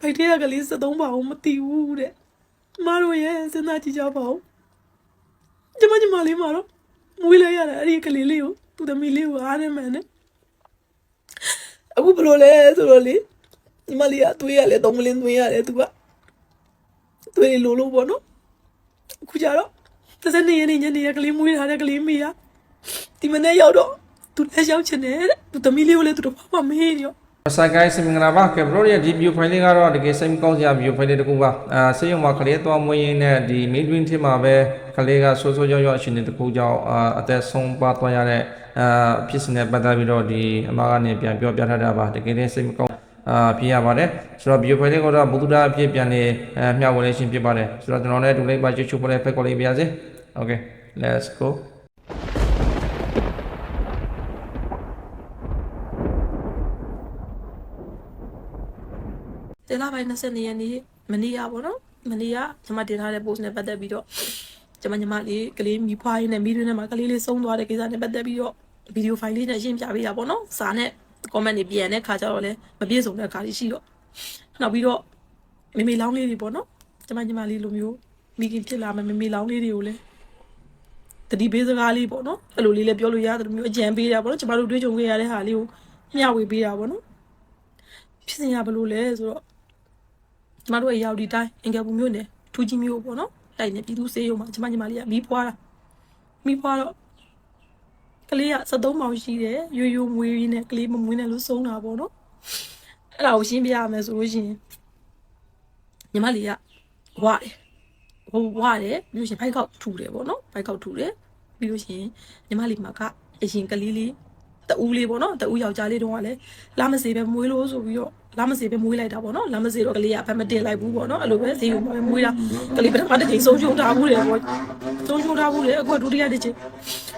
ဘိုက်ထဲကကလေး73ပါအောင်မသိဘူးတဲ့ကျမတို့ရဲ့စဉ်းစားကြည့်ကြပါဦးကျမကျမလေးမှာတော့မွေးလိုက်ရတယ်အဲ့ဒီကလေးလေးကိုသူသမီးလေးကိုအားနေမှန်နဲ့အခုဘယ်လိုလဲဆိုတော့လေညီမလေးကသွေးရလဲသုံးမလင်းသွေးရတယ်သူကသွေးလိုလိုပေါ့နော်အခုကြတော့တစ်စက်နေရနေညနေရကလေးမွေးထားတဲ့ကလေးမေးရဒီမနေ့ရောက်တော့သူလက်ရောက်ချင်တယ်တဲ့သူသမီးလေးကိုလည်းသူတော့ဘာမှမေးရော ဆိုင်ကိုင်းစင်မင်္ဂလာပါကဲဘရိုရဲ့ဒီ view file လေးကတော့တကယ်စိတ်မကောင်းစရာ view file လေးတစ်ခုပါအာစေယုံမှာကလေးသွားမွေးရင်းနဲ့ဒီ main twin ထစ်မှာပဲကလေးကဆိုးဆိုးရွားရွားအရှင်တွေတစ်ခုကြောင့်အာအသက်ဆုံးပါသွားရတဲ့အာဖြစ်စဉ်နဲ့ပတ်သက်ပြီးတော့ဒီအမကနေပြန်ပြောပြထားတာပါတကယ်လည်းစိတ်မကောင်းအာဖြစ်ရပါတယ်ဆိုတော့ view file လေးကတော့ဘုဒ္ဓအဖြစ်ပြန်နေအမျှဝေလေးရှင်ဖြစ်ပါတယ်ဆိုတော့ကျွန်တော်လည်းဒူလေးပါချွတ်ချွတ်ပေါ်လေးဖက်ကောလေးပြရစေ okay let's go တေ လာပိုင်း20ရက်နေ့မနေ့ကပေါ့နော်မနေ့ကကျွန်မတင်ထားတဲ့ post နဲ့ပတ်သက်ပြီးတော့ကျွန်မညီမလေးကလေးမိဖွားရင်းနဲ့မိတွင်းထဲမှာကလေးလေးဆုံးသွားတဲ့ကိစ္စနဲ့ပတ်သက်ပြီးတော့ဗီဒီယိုဖိုင်လေးနဲ့ရှင်းပြပေးတာပေါ့နော်စာနဲ့ comment တွေပြန်တဲ့ခါကျတော့လည်းမပြည့်စုံတဲ့ခါလေးရှိတော့နောက်ပြီးတော့မေမေလောင်းလေးတွေပေါ့နော်ကျွန်မညီမလေးလိုမျိုးမိခင်ဖြစ်လာမယ်မေမေလောင်းလေးတွေကိုလည်းတတိပေးစကားလေးပေါ့နော်အဲ့လိုလေးလည်းပြောလို့ရတယ်မျိုးအကြံပေးတာပေါ့နော်ကျွန်မတို့တွေးကြုံခဲ့ရတဲ့ဟာလေးကိုမျှဝေပေးတာပေါ့နော်ဖြစ်စဉ်ရဘလို့လဲဆိုတော့ ကျမတို့ရဲ့ရောက်ဒီတိုင်းအင်္ဂါပူမြို့နယ်ထူးကြီးမြို့ပေါ့နော်တိုက်နေပြည်သူစေးရုံမှာကျမညီမလေးကမီးဖွားတာမီးဖွားတော့ကလေးက73ပေါင်ရှိတယ်ရိုးရိုးမွေးရင်းနဲ့ကလေးမမွေးနဲ့လို့ဆုံးတာပေါ့နော်အဲ့ဒါကိုရှင်းပြရမယ်ဆိုလို့ရှိရင်ညီမလေးကဝတယ်ဟိုဝတယ်ပြီးလို့ရှိရင်ဘိုက်ကောက်ထူတယ်ပေါ့နော်ဘိုက်ကောက်ထူတယ်ပြီးလို့ရှိရင်ညီမလေးမှာကအရင်ကလေးလေး တဦးလေးပေါ့နော်တဦးယောက်ျားလေးတုန်းကလည်းလာမစေပဲမွေးလို့ဆိုပြီးတော့လာမစေပဲမွေးလိုက်တာပေါ့နော်လာမစေတော့ကလေးကဘက်မတင်လိုက်ဘူးပေါ့နော်အဲ့လိုပဲဈေးကိုပဲမွေးတာကလေးပထမတစ်ချိန်ဆုံးချုံထားဘူးတယ်ပေါ့ဆုံးချုံထားဘူးတယ်အခုကဒုတိယတစ်ချိန်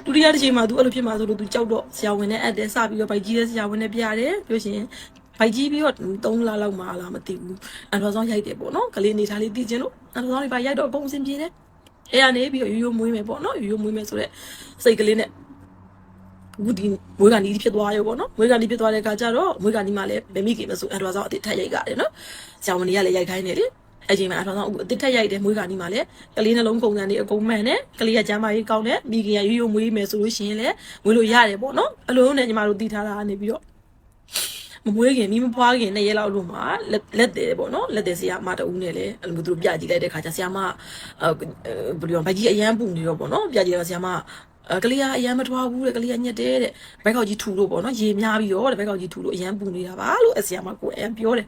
ဒုတိယတစ်ချိန်မှာ तू အဲ့လိုဖြစ်မှာဆိုလို့ तू ကြောက်တော့ဆရာဝန်နဲ့အပ်တယ်စပြီးတော့ဗိုက်ကြီးတဲ့ဆရာဝန်နဲ့ပြရတယ်ပြောရှင်ဗိုက်ကြီးပြီးတော့3လလောက်မှလားမသိဘူးအန်တော်ဆောင်ရိုက်တယ်ပေါ့နော်ကလေးနေထားလေးသိချင်းလို့အန်တော်ဆောင်လေးပါရိုက်တော့အကုန်အဆင်ပြေတယ်အဲ့ကနေပြီးတော့ရိုးရိုးမွေးမယ်ပေါ့နော်ရိုးရိုးမွေးမယ်ဆိုတော့စိတ်ကလေးနဲ့ အခုဒီမွေးကနီးဖြစ်သွားရောပေါ့နော်မွေးကနီးဖြစ်သွားတဲ့အခါကျတော့မွေးကနီးမှလည်းဗမိကေမဆိုအထွားဆောင်အစ်ထက်ရိုက်ကြတယ်နော်ဆရာဝန်ကြီးကလည်းရိုက်ခိုင်းတယ်လေအဲ့ချိန်မှာအထွားဆောင်အခုအစ်ထက်ရိုက်တယ်မွေးကနီးမှလည်းကလေးနှလုံးကုန်စံတွေအကုန်မှန်တယ်ကလေးကကျမ်းမာရေးကောင်းတယ်မိခင်ကရိုးရိုးမွေးမယ်ဆိုလို့ရှိရင်လည်းမွေးလို့ရတယ်ပေါ့နော်အလိုနဲ့ညီမတို့တည်ထားတာကနေပြီးတော့မမွေးခင်မိမဖွားခင်နဲ့ရဲလောက်လို့မှာလက်လက်တယ်ပေါ့နော်လက်တယ်ဆရာမတဦးနဲ့လည်းအဲ့လိုမျိုးသူတို့ပြကြည့်လိုက်တဲ့ခါကျဆရာမအဲဘယ်လိုဘိုက်ကြီးအရန်ပူနေတော့ပေါ့နော်ပြကြည့်တော့ဆရာမအဲ ကလေးကအရန်မထွားဘူးတဲ့ကလေးကညက်တယ်တဲ့ဘိုက်ကောက်ကြီးထူလို့ပေါ့နော်ရေများပြီးတော့တဲ့ဘိုက်ကောက်ကြီးထူလို့အရန်ပူနေတာပါလို့အဆရာမကိုအရန်ပြောတယ်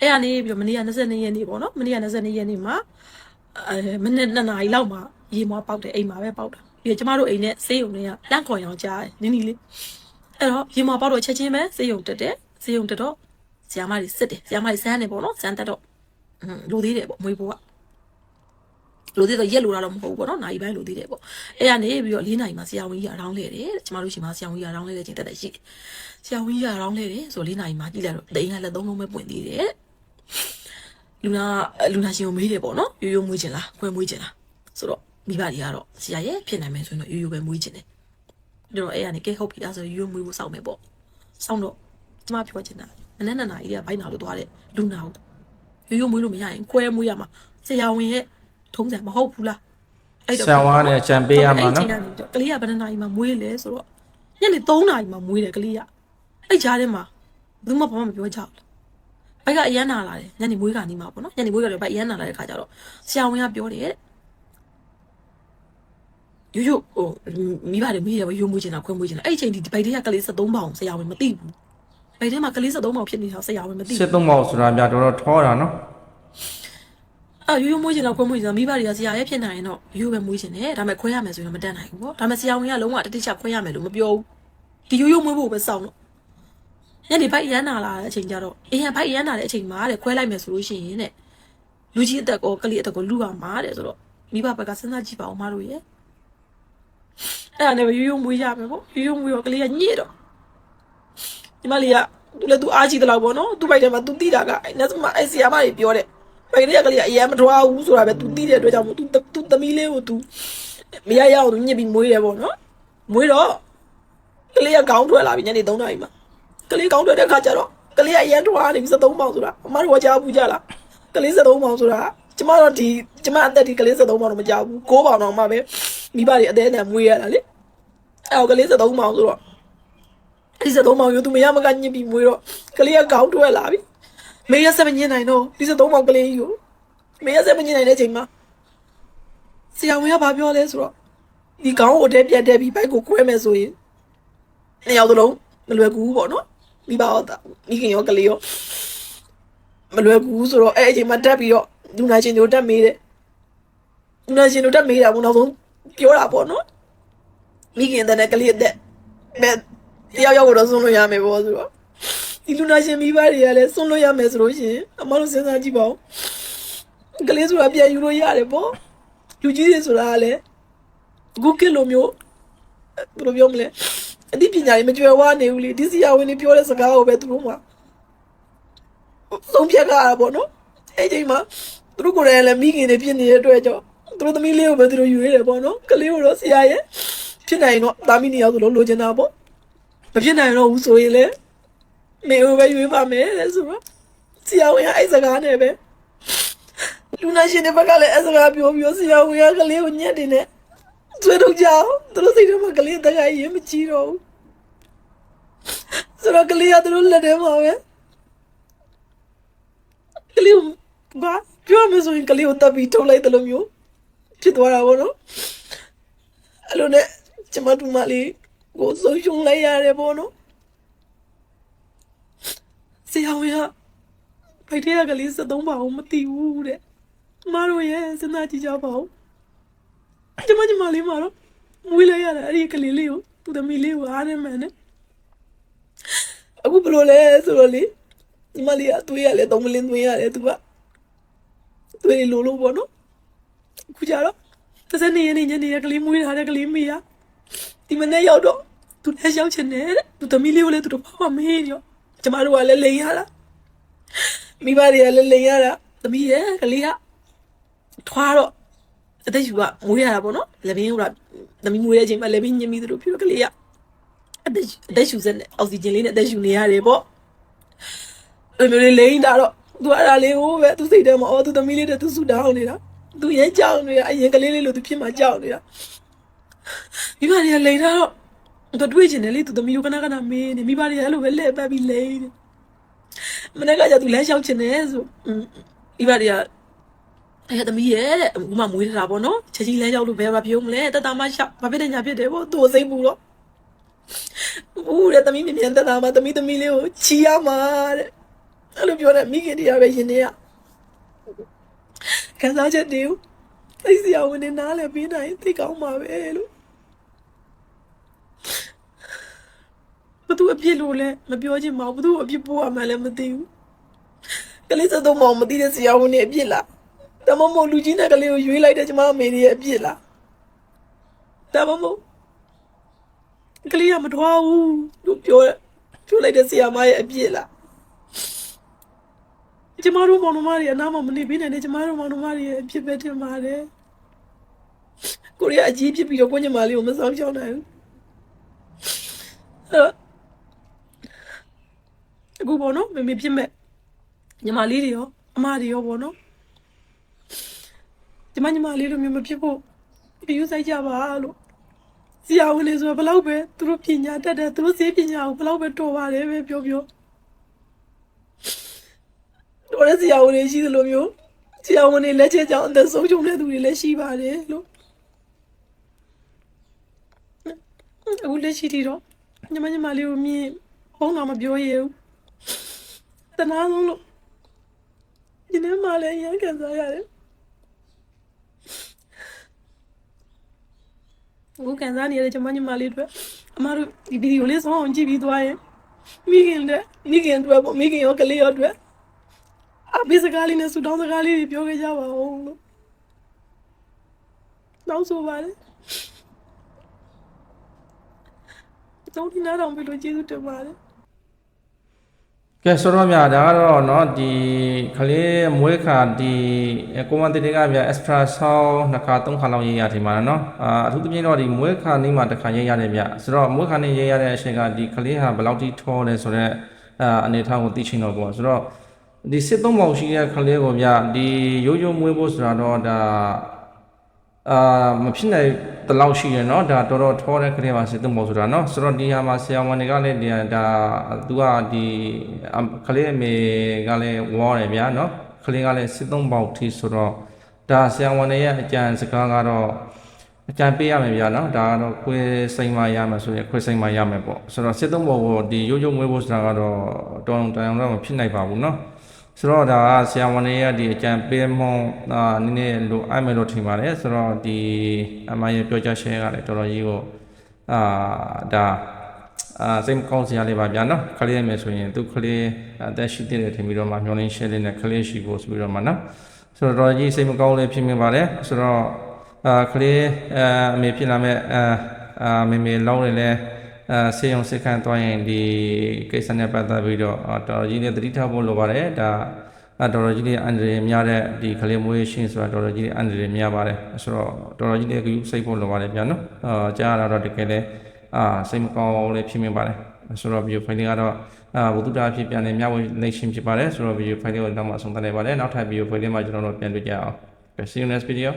အဲ့ကနေပြီးတော့မနေ့က22ရက်နေ့ပေါ့နော်မနေ့က22ရက်နေ့မှာအဲမနေ့2နာရီလောက်မှာရေမွားပေါက်တယ်အိမ်မှာပဲပေါက်တာပြီးတော့ကျမတို့အိမ်နဲ့ဆေးရုံတွေကလန့်ခေါ်ရောင်ကြားတယ်နင်းနီလေးအဲ့တော့ရေမွားပေါက်တော့ချက်ချင်းပဲဆေးရုံတက်တယ်ဆေးရုံတက်တော့ဆရာမကြီးစစ်တယ်ဆရာမကြီးစမ်းတယ်ပေါ့နော်စမ်းတက်တော့อืมလိုသေးတယ်ပေါ့မွေးဖို့က လိုသေးတော့ရက်လိုတာတော့မဟုတ်ဘူးပေါ့နော်နိုင်ပိုင်းလိုသေးတယ်ပေါ့အဲ့ကနေပြီးတော့၄နိုင်မှာဆရာဝန်ကြီးကရောင်းလဲတယ်တဲ့ကျမတို့ရှိမှာဆရာဝန်ကြီးကရောင်းလဲတဲ့ချိန်တက်တက်ရှိတယ်ဆရာဝန်ကြီးကရောင်းလဲတယ်ဆို၄နိုင်မှာကြည့်လိုက်တော့တိန်ကလက်သုံးလုံးပဲပွင့်သေးတယ်တဲ့လူနာလူနာရှင်ကိုမေးတယ်ပေါ့နော်ရိုးရိုးမွေးချင်လားခွဲမွေးချင်လားဆိုတော့မိဘတွေကတော့ဆရာရဲ့ဖြစ်နိုင်မယ်ဆိုရင်တော့ရိုးရိုးပဲမွေးချင်တယ်ကျွန်တော်အဲ့ကနေကဲဟုတ်ပြီဒါဆိုရိုးရိုးမွေးဖို့စောင့်မယ်ပေါ့စောင့်တော့ကျမပြောချင်တာမနေ့နှစ်နာရီကဘိုင်းနာလို့သွားတဲ့လူနာကိုရိုးရိုးမွေးလို့မရရင်ခွဲမွေးရမှာဆရာဝန်ရဲ့ ထုံးစံမဟုတ်ဘူးလားဆရာဝန်နဲ့အကြံပေးရမှာနော်ကလေးကဘယ်နှစ်နာရီမှမွေးလဲဆိုတော့ညနေ3နာရီမှမွေးတယ်ကလေးကအဲ့ကြားထဲမှာဘယ်သူမှဘာမှမပြောကြဘူးဘိုက်ကအရန်နာလာတယ်ညနေမွေးကနေမှပေါ့နော်ညနေမွေးကနေဘိုက်အရန်နာလာတဲ့ခါကျတော့ဆရာဝန်ကပြောတယ်တဲ့ရိုးရိုးဟိုမိဘတွေမေးတယ်ရိုးမွေးချင်တာခွဲမွေးချင်တာအဲ့ဒီချိန်ဒီဘိုက်ထဲကကလေး73ပေါင်ဆရာဝန်မသိဘူးဘိုက်ထဲမှာကလေး73ပေါင်ဖြစ်နေတာဆရာဝန်မသိဘူးစစ်သုံးပေါက်ဆိုတာပြတော်တော်ထောတာနော် အာရိုးရိုးမွေးချင်တော့ခွဲမွေးချင်တော့မိဘတွေကဆရာရဲ့ဖြစ်နိုင်ရင်တော့ရိုးပဲမွေးချင်တယ်ဒါပေမဲ့ခွဲရမယ်ဆိုရင်တော့မတတ်နိုင်ဘူးပေါ့ဒါပေမဲ့ဆရာဝန်ကလုံးဝတတိချခွဲရမယ်လို့မပြောဘူးဒီရိုးရိုးမွေးဖို့ပဲစောင့်တော့ညနေဘိုက်ရမ်းနာလာတဲ့အချိန်ကျတော့အေးရန်ဘိုက်ရမ်းနာတဲ့အချိန်မှာတဲ့ခွဲလိုက်မယ်ဆိုလို့ရှိရင်တဲ့လူကြီးအသက်ကောကလေးအသက်ကောလူရမှာတဲ့ဆိုတော့မိဘဘက်ကစဉ်းစားကြည့်ပါဦးမတို့ရဲ့အဲ့ဒါနဲ့ပဲရိုးရိုးမွေးရမယ်ပေါ့ရိုးရိုးမွေးတော့ကလေးကညစ်တော့ဒီမလေးကသူလည်းသူအားကြီးတယ်လို့ပေါ့နော်သူ့ဘိုက်ထဲမှာသူတိတာကအဲ့နဲ့မှအဲ့ဆီယာမတွေပြောတဲ့ ဘယ်ကလေးကလေးကအရန်မထွားဘူးဆိုတာပဲ तू သိတဲ့အတွက်ကြောင့်မို့ तू तू သမီးလေးကို तू မရရအောင် तू ညစ်ပြီးမွေးတယ်ပေါ့နော်မွေးတော့ကလေးကခေါင်းထွက်လာပြီညနေ3နာရီမှာကလေးခေါင်းထွက်တဲ့ခါကျတော့က ကလေးကအရန်ထွားနေပြီ73ပေါင်ဆိုတာအမတို့ကကြားဘူးကြလားကလေး73ပေါင်ဆိုတာကျမတော့ဒီကျမအသက်ဒီကလေး73ပေါင်တော့မကြောက်ဘူး9ပေါင်တော့မှပဲမိဘတွေအသေးအတန်မွေးရတာလေအဲ့တော့ကလေး73ပေါင်ဆိုတော့ဒီ73ပေါင်ယူသူမရမကညစ်ပြီးမွေးတော့ကလေးကကောင်းထွက်လာပြီ မေရဆက်မညင်နိုင်တော့ဒီ73ပေါင်ကလေးယူမေရဆက်မညင်နိုင်တဲ့အချိန်မှာဆရာဝန်ကဘာပြောလဲဆိုတော့ဒီကောင်းကိုတဲပြတ်တဲ့ပြီးဘိုက်ကိုကွဲမယ်ဆိုရင်နှစ်ယောက်သလုံးမလွယ်ကူဘူးပေါ့နော်မိဘရောမိခင်ရောကလေးရောမလွယ်ကူဘူးဆိုတော့အဲ့အချိန်မှာတက်ပြီးတော့လူနာရှင်တို့တက်မေးတယ်လူနာရှင်တို့တက်မေးတာဘုံနောက်ဆုံးပြောတာပေါ့နော်မိခင်တဲ့နဲ့ကလေးတဲ့မဲ့တယောက်ယောက်ကိုတော့ဆုံးလို့ရမယ်ပေါ့ဆိုတော့ ဒီလူနာရှင်မိဘတွေကလည်းဆုံးလို့ရမယ်ဆိုလို့ရှိရင်အမတို့စဉ်းစားကြည့်ပါဦးကလေးဆိုတာပြန်ယူလို့ရတယ်ပေါ့လူကြီးတွေဆိုတာကလည်းအခုကလိုမျိုးဘယ်လိုပြောမလဲအသိပညာတွေမကြွယ်ဝနေဘူးလေဒီစီယာဝင်တွေပြောတဲ့စကားကိုပဲသူတို့မှသုံးဖြတ်ကြတာပေါ့နော်အဲ့ချိန်မှာသူတို့ကိုယ်တိုင်လည်းမိခင်တွေဖြစ်နေတဲ့အတွက်ကြောင့်သူတို့သမီးလေးကိုပဲသူတို့ယူရတယ်ပေါ့နော်ကလေးကိုတော့ဆရာရဲ့ဖြစ်နိုင်တော့တာမီနေရောက်ဆိုလို့လိုချင်တာပေါ့မဖြစ်နိုင်တော့ဘူးဆိုရင်လည်း မေကိုပဲယူပါမယ်တဲ့ဆိုတော့ဆရာဝင်ကအဲ့စကားနဲ့ပဲလူနာရှင်တွေဘက်ကလည်းအဲ့စကားပြောပြီးတော့ဆရာဝင်ကကလေးကိုညက်တင်နေဆွေးထုတ်ကြအောင်သူတို့စိတ်ထဲမှာကလေးတခါရင်မကြည့်တော့ဘူးဆိုတော့ကလေးကသူတို့လက်ထဲမှာပဲကလေးကဘာပြောမဆိုရင်ကလေးကိုတပ်ပြီးထုတ်လိုက်တယ်လို့မျိုးဖြစ်သွားတာပေါ့နော်အဲ့လိုနဲ့ကျမတို့မလေးကိုဆုံးရှုံးလိုက်ရတယ်ပေါ့နော် ဆရာဝန်ကဘိုက်ထဲကကလေး73ပါအောင်မသိဘူးတဲ့မတို့ရဲ့စဉ်းစားကြည့်ကြပါဦးကျမကျမလေးမှာတော့မွေးလိုက်ရတာအဲ့ဒီကလေးလေးကိုသူသမီးလေးကိုအားနေမှန်နဲ့အခုဘယ်လိုလဲဆိုတော့လေညီမလေးကသွေးရလဲသုံးမလင်းသွေးရတယ်သူကသွေးလိုလိုပေါ့နော်အခုကြတော့တစ်စက်နေရနေညနေရကလေးမွေးထားတဲ့ကလေးမေးရဒီမနေ့ရောက်တော့သူလည်းရောက်ချင်တယ်တဲ့သူသမီးလေးကိုလည်းသူတို့ဘာမှမေးရော ကျမတို့ကလည်းလိန်ရတာမိဘတွေကလည်းလိန်ရတာသမီးရဲ့ကလေးကထွားတော့အသက်ရှူကမွေးရတာပေါ့နော်လက်ဘင်းကသမီးမွေးတဲ့အချိန်မှာလက်ဘင်းညင်ပြီးသူတို့ပြတော့ကလေးကအသက်အသက်ရှူစက်နဲ့အောက်ဆီဂျင်လေးနဲ့အသက်ရှူနေရတယ်ပေါ့အဲ့လိုလေးလိမ့်တာတော့သူအဲ့ဒါလေးကိုပဲသူစိတ်ထဲမှာအော်သူသမီးလေးတဲ့သူဆူတောင်းနေတာသူရဲကြောက်နေတာအရင်ကလေးလေးလို့သူဖြစ်မှကြောက်နေတာမိဘတွေကလိန်တာတော့ သူတွေးချင်တယ်လေသူသမီးကိုကနကနမေးနေမိဘတွေကအဲ့လိုပဲလဲပတ်ပြီးလိန်နေမနေ့ကကျသူလမ်းလျှောက်ချင်တယ်ဆိုอืมမိဘတွေကအဲ့သမီးရဲ့တဲ့ဥမမွေးထားတာပေါ့နော်ချက်ကြီးလဲရောက်လို့ဘယ်မှာပြုံးမလဲတတမရှောက်ဘာဖြစ်တဲ့ညာဖြစ်တယ်ပေါ့သူ့ကိုစိတ်ပူတော့ဦးတဲ့သမီးမြင်မြန်တတမသမီးသမီးလေးကိုချီရမှာတဲ့အဲ့လိုပြောတဲ့မိခင်တရားပဲရှင်နေရခံစားချက်တွေသိစရာဝင်နေနားလဲပြီးနိုင်သိကောင်းပါပဲလို့ဘသူ အပြစ်လို့လဲမပြောချင်ပါဘူးဘသူအပြစ်ပို့ရမှလည်းမသိဘူးကလေးစတော့မောင်မသိတဲ့ဆရာဝန်တွေအပြစ်လားတမမို့လူကြီးနဲ့ကလေးကိုရွေးလိုက်တဲ့ကျမအမေရဲ့အပြစ်လားတမမို့ကလေးကမတော်ဘူးလို့ပြောပြောလိုက်တဲ့ဆရာမရဲ့အပြစ်လားကျမတို့မောင်နှမတွေအနားမှာမနေပေးနိုင်တဲ့ကျမတို့မောင်နှမတွေရဲ့အပြစ်ပဲတင်ပါတယ်ကိုရီးယားအကြီးဖြစ်ပြီးတော့ကိုညမလေးကိုမဆောင်ရှောင်းနိုင်ဘူး အဲ့တော့အခုပေါ့နော်မမေဖြစ်မဲ့ညီမလေးတွေရောအမတွေရောပေါ့နော်ကျမညီမလေးလိုမျိုးမဖြစ်ဖို့ပြူဆိုင်ကြပါလို့ဆရာဝန်တွေဆိုတော့ဘလောက်ပဲသူတို့ပညာတတ်တယ်သူတို့စေပညာကိုဘလောက်ပဲတော်ပါတယ်ပဲပြောပြောတော်တဲ့ဆရာဝန်တွေရှိသလိုမျိုးဆရာဝန်တွေလက်ချက်ကြောင့်အသက်ဆုံးရှုံးတဲ့သူတွေလည်းရှိပါတယ်လို့အခုလက်ရှိတီတော့ညီမညီမလေးကိုမြင်ဘုန်းတော်မပြောရဘူး တနာဆုံးလို့ဒီနေ့မှလည်းရမ်းခံစားရတယ်အခုကန်စားနေရတဲ့ကျမညီမလေးတွေအမတို့ဒီဗီဒီယိုလေးဆုံးအောင်ကြည့်ပြီးသွားရင်မိခင်တဲ့မိခင်တွေပေါ့မိခင်ရောကလေးရောတွေအပိစကားလေးနဲ့ဆူတောင်းစကားလေးတွေပြောခဲ့ကြပါဦးလို့နောက်ဆိုပါလေတောင်းဒီနာတော့ဘယ်လိုကျေးဇူးတင်ပါလဲ ကဲဆိုတော့မြာဒါကတော့เนาะဒီခလေးမွေးခါဒီကိုမန်တီတွေကမြာ extra sound နှစ်ခါသုံးခါလောက်ရေးရထင်ပါတယ်เนาะအာအထူးသဖြင့်တော့ဒီမွေးခါနေ့မှာတစ်ခါရေးရတယ်ဗျဆိုတော့မွေးခါနေ့ရေးရတဲ့အချိန်ကဒီခလေးဟာဘယ်လောက်ထိထောလဲဆိုတော့ အာအနေထားကိုသိချင်တော့ပေါ့ဆိုတော့ဒီစစ်သုံးပေါက်ရှိတဲ့ကလေးကိုဗျဒီရိုးရိုးမွေးဖို့ဆိုတာတော့ဒါ အာမဖြစ်နိုင်တလောက်ရှိရเนาะဒါတော်တော်ထောတဲ့ကလေးပါစစ်သုံးပေါက်ဆိုတာเนาะဆိုတော့ဒီဟာမှာဆရာဝန်တွေကလည်းဒီဒါသူကဒီအကလေးအမေကလည်းဝေါ်တယ်ဗျာเนาะကလေးကလည်းစစ်သုံးပေါက်ထိဆိုတော့ဒါဆရာဝန်တွေရဲ့အကြံစကားကတော့ အကြံပေးရမယ်ဗျာနော်ဒါကတော့ခွေးစိမ်မရမယ်ဆိုရင်ခွေးစိမ်မရမယ်ပေါ့ဆိုတော့စစ်သုံးဘောကိုဒီရုပ်ရုပ်မွေးဖို့ဆိုတာကတော့တောင်းတန်တော့မဖြစ်နိုင်ပါဘူးနော် ဆိုတော့ဒါကဆရာဝန်တွေရဲ့ဒီအကြံပေးမှုအာနည်းနည်းလိုအပ်မယ်လို့ထင်ပါတယ်ဆိုတော့ဒီအမရဲ့ပြောကြားချက်ကလည်းတော်တော်ကြီးကိုအာဒါအာစိတ်မကောင်းစရာလေးပါဗျာနော်ခလေးရမယ်ဆိုရင်သူခလေးအသက်ရှိတဲ့ထင်ပြီးတော့မှမျောလင်းရှဲလေးနဲ့ခလေးရှိဖို့ဆိုပြီးတော့မှနော်ဆိုတော့တော်ကြီးစိတ်မကောင်းလေးဖြစ်မိပါတယ်ဆိုတော့အာကလေးအာအမေဖြစ်လာမဲ့အာအာမေမေလောင်းနေလဲ အာဆေးရုံစစ်ခန်းသွားရင်ဒီကိစ္စနဲ့ပတ်သက်ပြီးတော့အာတော်တော်ကြီးနဲ့တတိထားဖို့လိုပါတယ်ဒါအာတော်တော်ကြီးလေးအန်ဒရီများတဲ့ဒီကလေးမွေးရှင်းဆိုတာတော်တော်ကြီးလေးအန်ဒရီများပါတယ်ဆိုတော့တော်တော်ကြီးလေးကယူစိတ်ဖို့လိုပါတယ်ဗျာနော်အာကြားရတော့တကယ်လဲအာစိတ်မကောင်းလေးဖြစ်မိပါတယ်ဆိုတော့ဗီဒီယိုဖိုင်လေးကတော့အာဘုဒ္ဓတာဖြစ်ပြန်နေမျှဝေနေရှင်းဖြစ်ပါတယ်ဆိုတော့ဗီဒီယိုဖိုင်လေးကိုနောက်မှဆုံးသတ်လိုက်ပါတယ်နောက်ထပ်ဗီဒီယိုဖိုင်လေးမှာကျွန်တော်တို့ပြန်တွေ့ကြအောင် See you next video